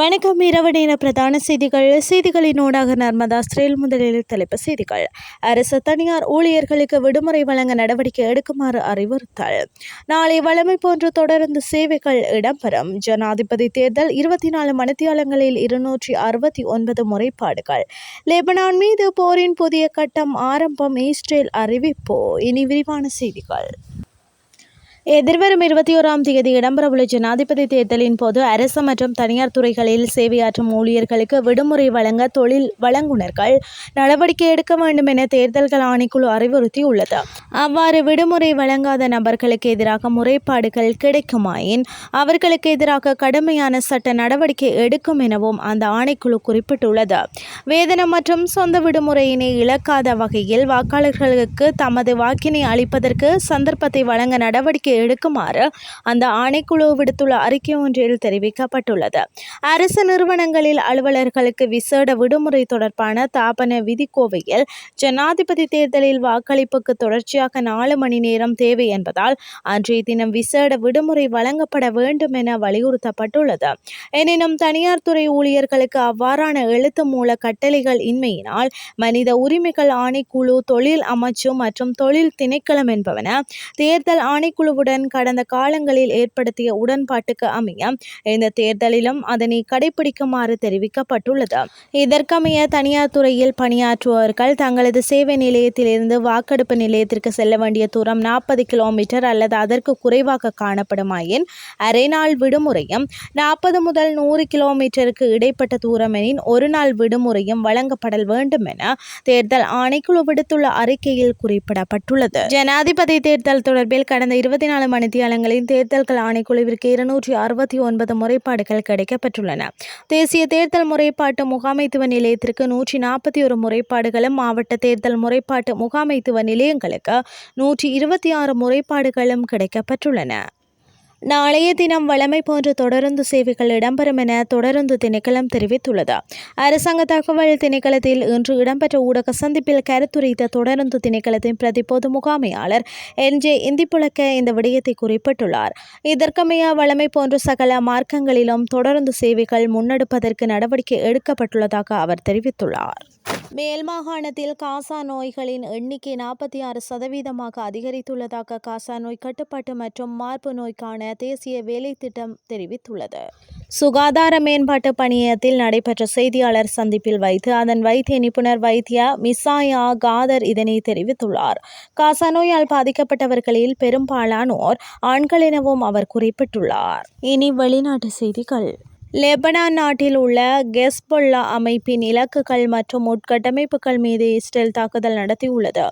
வணக்கம். இரவு நேர பிரதான செய்திகள். செய்திகளின் ஊடாக நர்மதா ஸ்ரேல் முதலில் தலைப்பு செய்திகள். அரசு தனியார் ஊழியர்களுக்கு விடுமுறை வழங்க நடவடிக்கை எடுக்குமாறு அறிவுறுத்தல். நாளை வழமை போன்று தொடர்ந்து சேவைகள் இடம்பெறும். ஜனாதிபதி தேர்தல் இருபத்தி நாலு மணித்தியாலங்களில் இருநூற்றி அறுபத்தி ஒன்பது முறைப்பாடுகள். லெபனான் மீது போரின் புதிய கட்டம் ஆரம்பம். இஸ்ரேல் அறிவிப்பு. இனி விரிவான செய்திகள். எதிர்வரும் இருபத்தி ஓராம் தேதி இடம்பெறவுள்ள ஜனாதிபதி தேர்தலின் போது அரசு மற்றும் தனியார் துறைகளில் சேவையாற்றும் ஊழியர்களுக்கு விடுமுறை வழங்க தொழில் வழங்குனர்கள் நடவடிக்கை எடுக்க வேண்டும் என தேர்தல்கள் ஆணைக்குழு அறிவுறுத்தியுள்ளது. அவ்வாறு விடுமுறை வழங்காத நபர்களுக்கு எதிராக முறைப்பாடுகள் கிடைக்குமாயின் அவர்களுக்கு எதிராக கடுமையான சட்ட நடவடிக்கை எடுக்கும் எனவும் அந்த ஆணைக்குழு குறிப்பிட்டுள்ளது. வேதனம் மற்றும் சொந்த விடுமுறையினை இழக்காத வகையில் வாக்காளர்களுக்கு தமது வாக்கினை அளிப்பதற்கு சந்தர்ப்பத்தை வழங்க நடவடிக்கை எடுக்குமாறு அந்த ஆணைக்குழு விடுத்துள்ள அறிக்கை ஒன்றில் தெரிவிக்கப்பட்டுள்ளது. அரசு நிறுவனங்களில் அலுவலர்களுக்கு விசேட விடுமுறை தொடர்பான தாபன விதிக்கோவையில் ஜனாதிபதி தேர்தலில் வாக்களிப்புக்கு தொடர்ச்சியாக நாலு மணி நேரம் தேவை என்பதால் அன்றைய தினம் விசேட விடுமுறை வழங்கப்பட வேண்டும் என வலியுறுத்தப்பட்டுள்ளது. எனினும் தனியார் துறை ஊழியர்களுக்கு அவ்வாறான எழுத்து மூல கட்டளைகள் இன்மையினால் மனித உரிமைகள் ஆணைக்குழு தொழில் அமைச்சு மற்றும் தொழில் திணைக்களம் என்பவன தேர்தல் ஆணைக்குழு இந்தியாவுடன் கடந்த காலங்களில் ஏற்படுத்திய உடன்பாட்டுக்கு அமைய இந்த தேர்தலிலும் அதனை கடைபிடிக்குமாறு தெரிவிக்கப்பட்டுள்ளது. இதற்கமைய தனியார் துறையில் பணியாற்றுபவர்கள் தங்களது சேவை நிலையத்திலிருந்து வாக்கெடுப்பு நிலையத்திற்கு செல்ல வேண்டிய தூரம் நாற்பது கிலோமீட்டர் அல்லது அதற்கு குறைவாக காணப்படுமாயின் அரை நாள் விடுமுறையும் நாற்பது முதல் நூறு கிலோமீட்டருக்கு இடைப்பட்ட தூரமெனின் ஒரு நாள் விடுமுறையும் வழங்கப்படல் வேண்டும் என தேர்தல் ஆணைக்குழு விடுத்துள்ள அறிக்கையில் குறிப்பிடப்பட்டுள்ளது. ஜனாதிபதி தேர்தல் தொடர்பில் கடந்த இருபத்தி நாலு மணித்தியாலங்களில் தேர்தல்கள் ஆணைக்குழுவிற்கு இருநூற்றி அறுபத்தி ஒன்பது முறைப்பாடுகள் கிடைக்கப்பெற்றுள்ளன. தேசிய தேர்தல் முறைப்பாட்டு முகாமைத்துவ நிலையத்திற்கு நூற்றி நாற்பத்தி ஒரு முறைப்பாடுகளும் மாவட்ட தேர்தல் முறைப்பாட்டு முகாமைத்துவ நிலையங்களுக்கு நூற்றி இருபத்தி ஆறு முறைப்பாடுகளும் கிடைக்கப்பெற்றுள்ளன. நாளைய தினம் வழமை போன்ற தொடருந்து சேவைகள் இடம்பெறும் என தொடருந்து திணைக்களம் தெரிவித்துள்ளது. அரசாங்க தகவல் திணைக்களத்தில் இன்று இடம்பெற்ற ஊடக சந்திப்பில் கருத்துரைத்த தொடருந்து திணைக்களத்தின் பிரதி பொது முகாமையாளர் என். ஜே. இந்திப்புழக்க இந்த விடயத்தை குறிப்பிட்டுள்ளார். இதற்கமைய வழமை போன்ற சகல மார்க்கங்களிலும் தொடருந்து சேவைகள் முன்னெடுப்பதற்கு நடவடிக்கை எடுக்கப்பட்டுள்ளதாக அவர் தெரிவித்துள்ளார். மேல் மாகாணத்தில் காசா நோய்களின் எண்ணிக்கை நாற்பத்தி ஆறு சதவீதமாக அதிகரித்துள்ளதாக காசா நோய் கட்டுப்பாட்டு மற்றும் மார்பு நோய்க்கான தேசிய வேலை திட்டம் தெரிவித்துள்ளது. சுகாதார மேம்பாட்டு பணியத்தில் நடைபெற்ற செய்தியாளர் சந்திப்பில் வைத்து அதன் வைத்திய நிபுணர் வைத்திய மிசாயா காதர் இதனை தெரிவித்துள்ளார். காசா நோயால் பாதிக்கப்பட்டவர்களில் பெரும்பாலானோர் ஆண்கள் எனவும் அவர் குறிப்பிட்டுள்ளார். இனி வெளிநாட்டு செய்திகள். லெபனான் நாட்டில் உள்ள கெஸ்பொல்லா அமைப்பின் இலக்குகள் மற்றும் உட்கட்டமைப்புகள் மீது இஸ்ரேல் தாக்குதல் நடத்தியுள்ளது.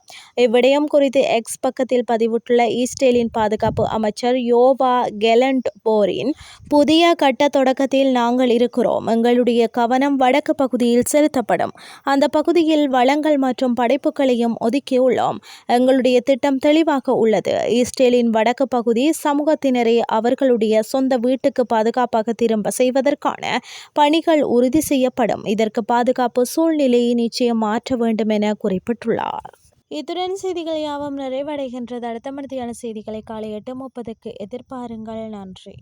இவ்விடயம் குறித்து எக்ஸ் பக்கத்தில் பதிவிட்டுள்ள இஸ்ரேலின் பாதுகாப்பு அமைச்சர் யோவா கெலண்ட் போரின் புதிய கட்ட தொடக்கத்தில் நாங்கள் இருக்கிறோம். எங்களுடைய கவனம் வடக்கு பகுதியில் செலுத்தப்படும். அந்த பகுதியில் வளங்கள் மற்றும் படைப்புகளையும் ஒதுக்கியுள்ளோம் எங்களுடைய திட்டம் தெளிவாக உள்ளது. இஸ்ரேலின் வடக்கு பகுதி சமூகத்தினரை அவர்களுடைய சொந்த வீட்டுக்கு பாதுகாப்பாக திரும்ப செய்வது செய்வதற்கான பணிகள் உறுதி செய்யப்படும். இதற்கு பாதுகாப்பு சூழ்நிலையை நிச்சயம் மாற்ற வேண்டும் என குறிப்பிட்டுள்ளார். இத்துடன் செய்திகள் யாவும் நிறைவடைகின்றது. அடுத்த மணித்தியான செய்திகளை காலை எட்டு முப்பதுக்கு எதிர்பாருங்கள். நன்றி.